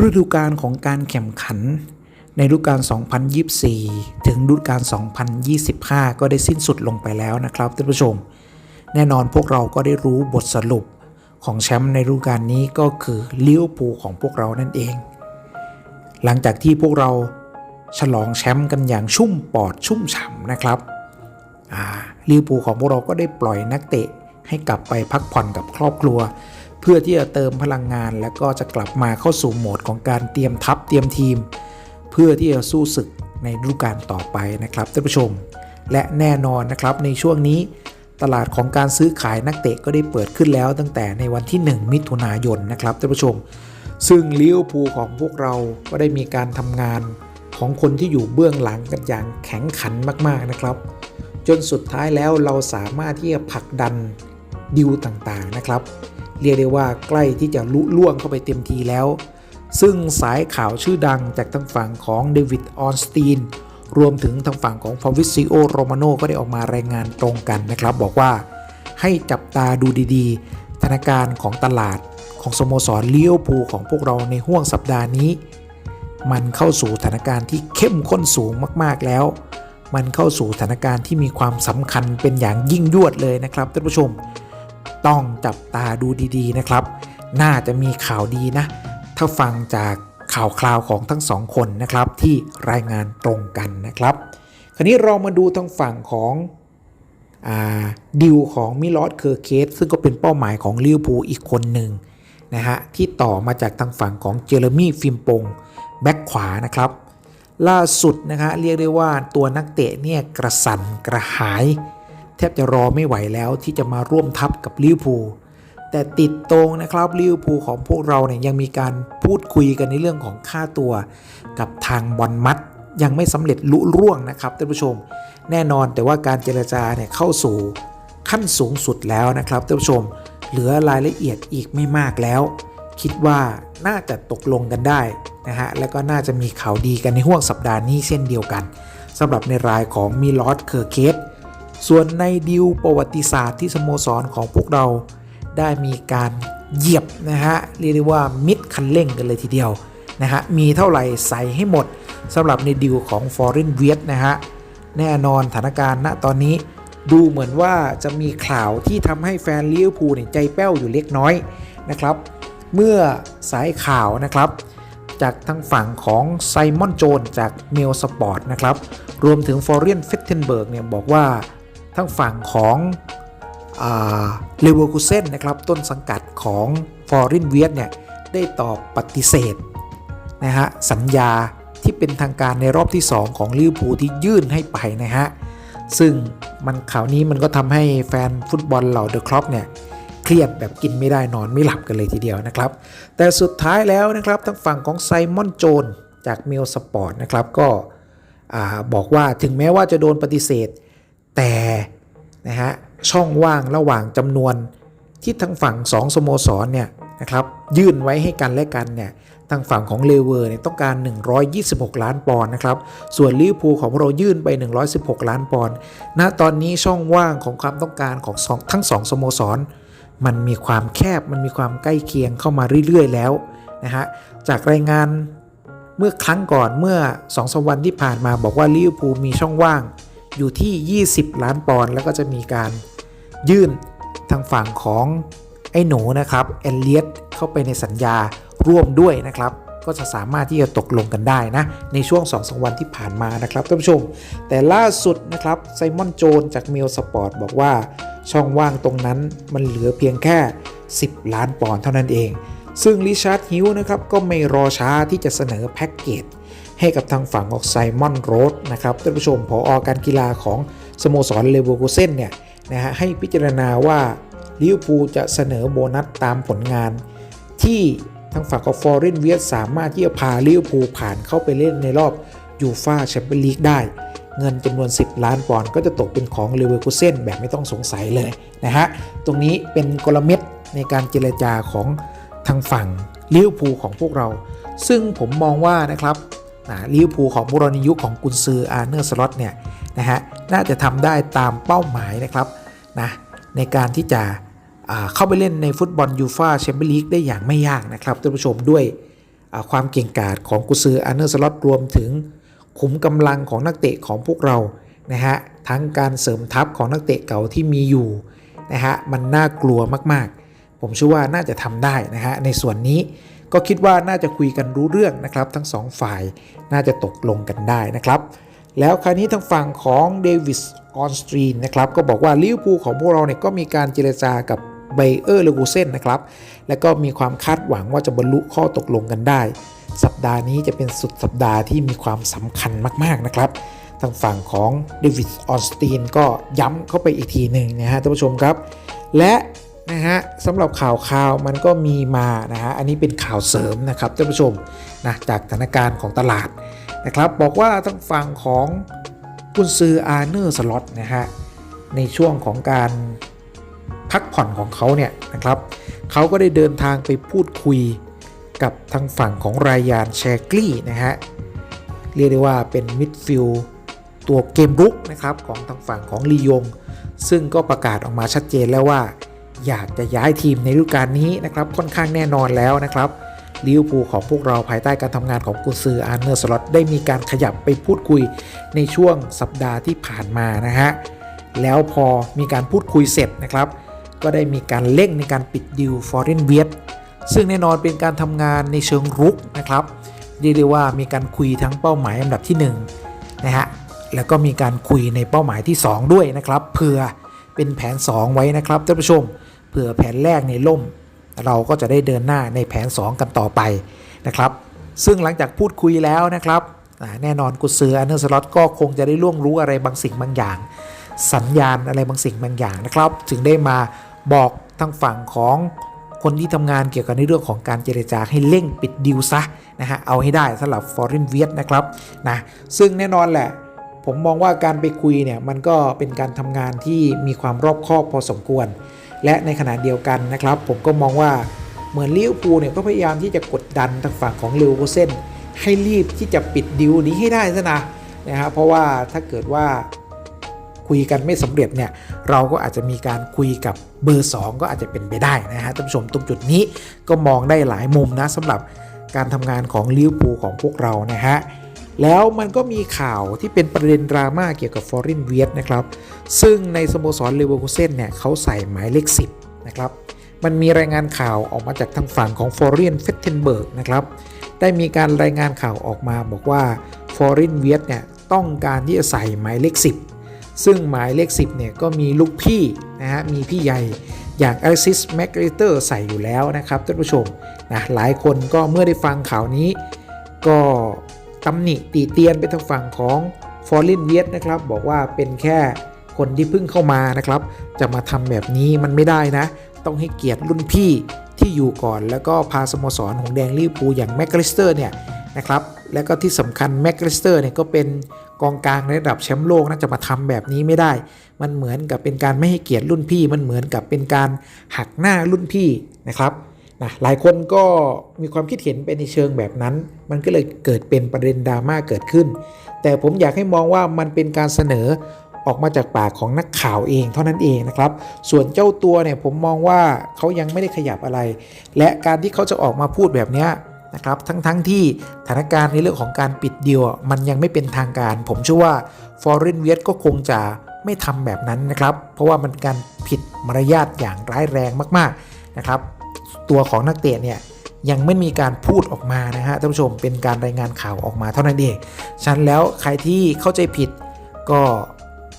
ฤดูกาลของการแข่งขัน ในฤดูกาล 2024 ถึงฤดูกาล 2025 ก็ได้สิ้นสุดลงไปแล้วนะครับท่านผู้ชม แน่นอนพวกเราก็ได้รู้บทสรุปของแชมป์ในฤดูกาลนี้ก็คือลิเวอร์พูลของพวกเรานั่นเอง หลังจากที่พวกเราฉลองแชมป์กันอย่างชุ่มปอดชุ่มฉ่ำนะครับลิเวอร์พูลของพวกเราก็ได้ปล่อยนักเตะให้กลับไปพักผ่อนกับครอบครัว เพื่อที่จะเติมพลังงาน แล้วก็จะกลับมาเข้าสู่โหมดของการเตรียมทัพเตรียมทีม เพื่อที่จะสู้ศึกในฤดูกาลต่อไปนะครับท่านผู้ชม และแน่นอนนะครับในช่วงนี้ตลาดของการซื้อขายนักเตะก็ได้เปิดขึ้นแล้วตั้งแต่ในวันที่ 1 มิถุนายนนะครับท่านผู้ชม ซึ่งลิเวอร์พูลของพวกเราก็ได้มีการทำงานของคนที่อยู่เบื้องหลังกันอย่างแข็งขันมากๆนะครับ จนสุดท้ายแล้วเราสามารถที่จะผลักดันดิวต่างๆนะครับ เรียกได้ว่าใกล้ที่จะลุล่วงเข้าไปเต็มทีแล้ว ซึ่งสายข่าวชื่อดังจากทางฝั่งของเดวิดออนสตีนรวมถึงทางฝั่งของฟาวิซิโอโรมาโนก็ได้ออกมารายงานตรงกันนะครับ บอกว่าให้จับตาดูดีๆธนาการของตลาดของสโมสรเลี้ยวภูของพวกเราในห่วงสัปดาห์นี้ มันเข้าสู่สถานการณ์ที่เข้มข้นสูงมากๆแล้ว มันเข้าสู่สถานการณ์ที่มีความสำคัญเป็นอย่างยิ่งยวดเลยนะครับท่านผู้ชม ต้องจับตาดูดีๆนะครับ น่าจะมีข่าวดีนะ ถ้าฟังจากข่าวคราวของทั้งสองคนนะครับ ที่รายงานตรงกันนะครับ คราวนี้เรามาดูทางฝั่งของอดิวของมิลอสเคอร์เคสซึ่งก็เป็นเป้าหมายของลิเวอร์พูลอีกคนหนึ่งนะฮะที่ต่อมาจากทางฝั่งของเจเรมี่ฟิมปงแบ็คขวานะครับ ล่าสุดนะฮะเรียกได้ว่าตัวนักเตะเนี่ยกระสันกระหาย แทบจะรอไม่ไหวแล้วที่จะมาร่วมทัพกับลิเวอร์พูลแต่ติดตรงนะครับลิเวอร์พูลของพวกเราเนี่ยยังมีการพูดคุยกันในเรื่องของค่าตัวกับทางบอลมัดยังไม่สำเร็จลุล่วงนะครับท่านผู้ชม แน่นอนแต่ว่าการเจรจาเนี่ยเข้าสู่ขั้นสูงสุดแล้วนะครับท่านผู้ชม เหลือรายละเอียดอีกไม่มากแล้ว คิดว่าน่าจะตกลงกันได้นะฮะแล้วก็น่าจะมีข่าวดีกันในห่วงสัปดาห์นี้เช่นเดียวกันสำหรับในรายของมิลอสเคอร์เคส ส่วนในดิวประวัติศาสตร์ที่สโมสรของพวกเราได้มีการเหยียบนะฮะเรียกได้ว่ามิดคันเร่งกันเลยทีเดียวนะฮะมีเท่าไหร่ใส่ให้หมดสำหรับในดิวของ Foreign v i e t นะฮะแน่นอนสถานการณ์ณตอนนี้ดูเหมือนว่าจะมีข่าวที่ทำให้แฟนลิเวอร์พูลใจแป้วอยู่เล็กน้อยนะครับ เมื่อสายข่าวนะครับ จากทางฝั่งของไซมอนโจนจากเมลสปอร์ตนะครับ รวมถึงฟอร์เรียนเฟตเทนเบิร์กเนี่ยบอกว่า ทางฝั่งของเลเวอร์คูเซนนะครับต้นสังกัดของฟอร์เรนเวียดเนี่ยได้ตอบปฏิเสธนะฮะสัญญาที่เป็นทางการในรอบที่ 2 ของลิเวอร์พูลที่ยื่นให้ไปนะฮะซึ่งมันข่าวนี้มันก็ทำให้แฟนฟุตบอลเหล่าเดอะครอปเนี่ยเครียดแบบกินไม่ได้นอนไม่หลับกันเลยทีเดียวนะครับ แต่สุดท้ายแล้วนะครับทางฝั่งของไซมอนโจนจากเมลสปอร์ตนะครับก็อบอกว่าถึงแม้ว่าจะโดนปฏิเสธ แต่นะฮะช่องว่างระหว่างจำนวนที่ทางฝั่ง2สโมสรเนี่ยนะครับยื่นไว้ให้กันและกันเนี่ยทางฝั่งของเลเวอร์เนี่ยต้องการ 126 ล้านปอนด์นะครับ ส่วนลิเวอร์พูลของเรายื่นไป 116 ล้านปอนด์ ณ ตอนนี้ช่องว่างของความต้องการของทั้งสองสโมสร มันมีความแคบ มันมีความใกล้เคียงเข้ามาเรื่อยๆ แล้วนะฮะ จากรายงานเมื่อครั้งก่อนเมื่อ2อสวันที่ผ่านมาบอกว่าลิเวอร์พูลมีช่องว่าง อยู่ที่ 20 ล้านปอนด์แล้วก็จะมีการยื่นทางฝั่งของไอ้หนูนะครับเอลเลียตเข้าไปในสัญญาร่วมด้วยนะครับ ก็จะสามารถที่จะตกลงกันได้นะ ในช่วง2อสวันที่ผ่านมานะครับท่านผู้ชม แต่ล่าสุดนะครับไซมอนโจนจากเมลสปอร์ตบอกว่าช่องว่างตรงนั้นมันเหลือเพียงแค่ 10 ล้านปอนด์เท่านั้นเอง ซึ่งริชาร์ดฮิวนะครับก็ไม่รอช้าที่จะเสนอแพ็กเกจ ให้กับทางฝั่งของไซมอนโรดนะครับท่านผู้ชมผออการกีฬาของสโมสรเลเวอร์คูเซนเนี่ยนะฮะให้พิจารณาว่าลิเวอร์พูลจะเสนอโบนัสตามผลงาน ที่ทางฝั่งของฟอร์เรนเวียสามารถที่จะพาลิเวอร์พูลผ่านเข้าไปเล่นในรอบยูฟาแชมเปี้ยนลีกได้ เงินจำนวน 10 ล้านปอนด์ก็จะตกเป็นของเลเวอร์คูเซนแบบไม่ต้องสงสัยเลยนะฮะตรงนี้เป็นกลเม็ดในการเจรจาของทางฝั่งลิเวอร์พูลของพวกเรา ซึ่งผมมองว่านะครับ ลิเวอร์พูลของบุรณยุคของกุนซืออาร์เนอร์สล็อตเนี่ยนะฮะน่าจะทำได้ตามเป้าหมายนะครับนะในการที่จะเข้าไปเล่นในฟุตบอลยูฟาแชมเปี้ยนลีกได้อย่างไม่ยากนะครับท่านผู้ชมด้วยความเก่งกาจของกุซืออาร์เนอร์สล็อตรวมถึงขุมกำลังของนักเตะของพวกเรานะฮะทั้งการเสริมทัพของนักเตะเก่าที่มีอยู่นะฮะมันน่ากลัวมากๆ ผมเชื่อว่าน่าจะทำได้นะฮะในส่วนนี้ก็คิดว่าน่าจะคุยกันรู้เรื่องนะครับ ทั้งสองฝ่ายน่าจะตกลงกันได้นะครับ แล้วคราวนี้ทางฝั่งของเดวิสออนสตรีนนะครับก็บอกว่าลิเวอร์พูลของพวกเราเนี่ยก็มีการเจรจากับไบเออร์เลกูเซนนะครับ แล้วก็มีความคาดหวังว่าจะบรรลุข้อตกลงกันได้ สัปดาห์นี้จะเป็นสุดสัปดาห์ที่มีความสำคัญมาก ๆ นะครับ ทางฝั่งของเดวิดออนสตีนก็ย้ำเข้าไปอีกทีหนึ่งนะฮะท่านผู้ชมครับ และ นะฮะสำหรับข่าวข่าวมันก็มีมานะฮะอันนี้เป็นข่าวเสริมนะครับท่านผู้ชมนะจากสถานการณ์ของตลาดนะครับ บอกว่าทางฝั่งของกุนซืออาร์เนอร์สล็อตนะฮะในช่วงของการพักผ่อนของเขาเนี่ยนะครับเขาก็ได้เดินทางไปพูดคุยกับทางฝั่งของรายานแชกลี่นะฮะเรียกได้ว่าเป็นมิดฟิลด์ตัวเกมรุกนะครับของทางฝั่งของลียง ซึ่งก็ประกาศออกมาชัดเจนแล้วว่า อยากจะย้ายทีมในฤดูกาลนี้นะครับค่อนข้างแน่นอนแล้วนะครับลิเวอร์พูลของพวกเราภายใต้การทำงานของกุนซืออาร์เนอร์สล็อตได้มีการขยับไปพูดคุยในช่วงสัปดาห์ที่ผ่านมานะฮะแล้วพอมีการพูดคุยเสร็จนะครับ ก็ได้มีการเร่งในการปิดดิวฟอร์เรนเวียซึ่งแน่นอนเป็นการทำงานในเชิงรุกนะครับเรียกได้ว่ามีการคุยทั้งเป้าหมายอันดับที่1นะฮะแล้วก็มีการคุยในเป้าหมายที่ 2 ด้วยนะครับเผื่อเป็นแผน 2 ไว้นะครับท่านผู้ชม เผื่อแผนแรกในล่ม เราก็จะได้เดินหน้าในแผน 2 กันต่อไปนะครับ ซึ่งหลังจากพูดคุยแล้วนะครับแน่นอนกุเซอร์อันเนอร์สล็อตก็คงจะได้ล่วงรู้อะไรบางสิ่งบางอย่าง สัญญาณอะไรบางสิ่งบางอย่างนะครับ ถึงได้มาบอกทางฝั่งของคนที่ทำงานเกี่ยวกับในเรื่องของการเจรจาให้เร่งปิดดิวซะนะฮะเอาให้ได้สำหรับ Foreign v i e t นะครับนะซึ่งแน่นอนแหละ ผมมองว่าการไปคุยเนี่ยมันก็เป็นการทำงานที่มีความรอบคอบพอสมควร และในขณะเดียวกันนะครับ ผมก็มองว่าเหมือนลิเวอร์พูลเนี่ยก็พยายามที่จะกดดันทางฝั่งของเลวอร์พูลเซนให้รีบที่จะปิดดิวนี้ให้ได้ซะนะนะฮะเพราะว่าถ้าเกิดว่าคุยกันไม่สำเร็จเนี่ยเราก็อาจจะมีการคุยกับเบอร์ 2 ก็อาจจะเป็นไปได้นะฮะท่านผู้ชมตรงจุดนี้ก็มองได้หลายมุมนะสำหรับการทำงานของลิเวอร์พูลของพวกเรานะฮะ แล้วมันก็มีข่าวที่เป็นประเด็นดราม่าเกี่ยวกับฟอร์ i ินเวียนะครับ ซึ่งในสโมสรเลเวอร์คูเซนเนี่ยเขาใส่หมายเลข 10 นะครับ มันมีรายงานข่าวออกมาจากทางฝั่งของฟอร์ i ินเฟตเทนเบิร์กนะครับ ได้มีการรายงานข่าวออกมาบอกว่าฟอร์ i ินเวียเนี่ยต้องการที่จะใส่หมายเลข 10 ซึ่งหมายเลข 10เนี่ยก็มีลูกพี่นะฮะมีพี่ใหญ่อย่างอ l ลซิสแมกริเตอร์ใส่อยู่แล้วนะครับท่านผู้ชมนะหลายคนก็เมื่อได้ฟังข่าวนี้ก็ ตำหนิตีเตียนไปทางฝั่งของฟอร์ลินเวียนะครับ บอกว่าเป็นแค่คนที่เพิ่งเข้ามานะครับ จะมาทำแบบนี้มันไม่ได้นะ ต้องให้เกียรติรุ่นพี่ที่อยู่ก่อน แล้วก็พาสโมสรหงแดงลิเวอร์พูลอย่างแมกกริสเตอร์เนี่ยนะครับแล้วก็ที่สำคัญแมกกริสเตอร์เนี่ยก็เป็นกองกลางในระดับแชมป์โลกนะจะมาทำแบบนี้ไม่ได้ มันเหมือนกับเป็นการไม่ให้เกียรติรุ่นพี่ มันเหมือนกับเป็นการหักหน้ารุ่นพี่นะครับ นะหลายคนก็มีความคิดเห็นไปในเชิงแบบนั้น มันก็เลยเกิดเป็นประเด็นดราม่าเกิดขึ้น แต่ผมอยากให้มองว่ามันเป็นการเสนอออกมาจากปากของนักข่าวเองเท่านั้นเองนะครับ ส่วนเจ้าตัวเนี่ยผมมองว่าเขายังไม่ได้ขยับอะไร และการที่เขาจะออกมาพูดแบบนี้นะครับ ทั้งๆทที่สถานการณ์ในเรื่องของการปิดดีลอะมันยังไม่เป็นทางการ ผมเชื่อว่า Foreign v i e t ก็คงจะไม่ทำแบบนั้นนะครับ เพราะว่ามันเป็นการผิดมารยาทอย่างร้ายแรงมากๆนะครับ ตัวของนักเตะเนี่ยยังไม่มีการพูดออกมานะฮะท่านผู้ชมเป็นการรายงานข่าวออกมาเท่านั้นเองฉันแล้วใครที่เข้าใจผิดก็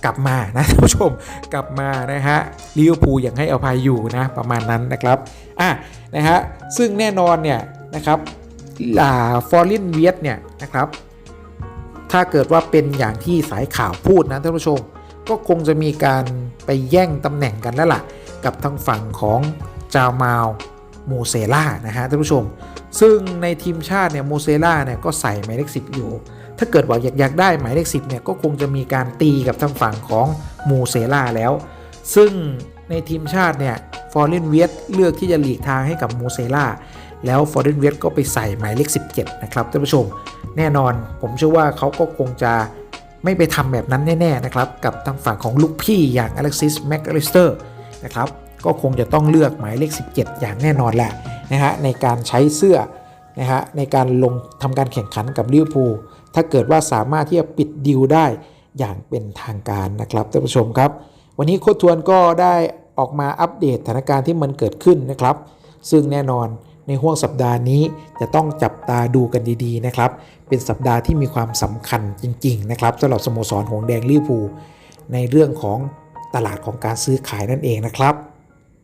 กลับมานะท่านผู้ชมกลับมานะฮะลิเวอร์พูลยังให้อภัยอยู่นะประมาณนั้นนะครับอะนะฮะซึ่งแน่นอนเนี่ยนะครับอ่าฟอร์ลินเวียเนี่ยนะครับถ้าเกิดว่าเป็นอย่างที่สายข่าวพูดนะท่านผู้ชม ก็คงจะมีการไปแย่งตำแหน่งกันแล้วล่ะ กับทางฝั่งของจาวมาว โมเซล่านะฮะท่านผู้ชม ซึ่งในทีมชาติเนี่ยโมเซล่าเนี่ยก็ใส่หมายเลขสิอยู่ ถ้าเกิดว่าอยากอยากได้หมายเลขสิเนี่ยก็คงจะมีการตีกับทางฝั่งของโมเซล่าแล้ว ซึ่งในทีมชาติเนี่ยฟอร์เรนเวียเลือกที่จะหลีกทางให้กับโมเซล่าแล้วฟอร์เรนเวียก็ไปใส่หมายเลข 17 นะครับท่านผู้ชม แน่นอนผมเชื่อว่าเขาก็คงจะไม่ไปทำแบบนั้นแน่ ๆ นะครับ กับทางฝั่งของลูกพี่อย่างอเล็กซิสแมกอลิสเตอร์นะครับ ก็คงจะต้องเลือกหมายเลข 17 อย่างแน่นอนแหละนะฮะในการใช้เสื้อนะฮะในการลงทำการแข่งขันกับลิเวอร์พูลถ้าเกิดว่าสามารถที่จะปิดดีลได้อย่างเป็นทางการนะครับท่านผู้ชมครับ วันนี้โค้ชทวนก็ได้ออกมาอัปเดตสถานการณ์ที่มันเกิดขึ้นนะครับ ซึ่งแน่นอนในห่วงสัปดาห์นี้จะต้องจับตาดูกันดีๆนะครับ เป็นสัปดาห์ที่มีความสำคัญจริง ๆ นะครับสำหรับสโมสรหงสแดงลิเวอร์พูลในเรื่องของตลาดของการซื้อขายนั่นเองนะครับ